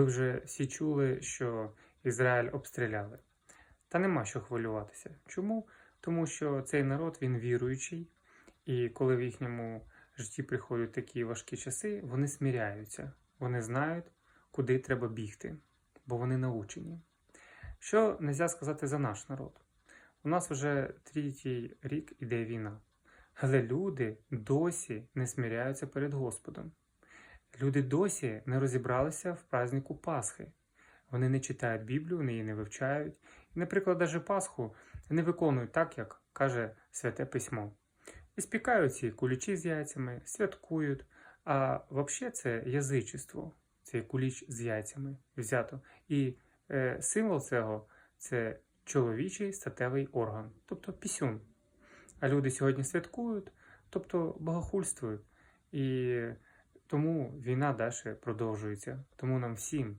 Ви вже всі чули, що Ізраїль обстріляли. Та нема що хвилюватися. Чому? Тому що цей народ він віруючий, і коли в їхньому житті приходять такі важкі часи, вони сміряються, вони знають, куди треба бігти, бо вони научені. Що не можна сказати за наш народ? У нас вже третій рік іде війна, але люди досі не сміряються перед Господом. Люди досі не розібралися в празднику Пасхи. Вони не читають Біблію, вони її не вивчають. І, наприклад, навіть Пасху не виконують так, як каже Святе Письмо. І спікають ці кулічі з яйцями, святкують. А взагалі це язичество, цей куліч з яйцями взято. І е, символ цього це чоловічий статевий орган, тобто пісюн. А люди сьогодні святкують, тобто богохульствують. І тому війна далі продовжується. Тому нам всім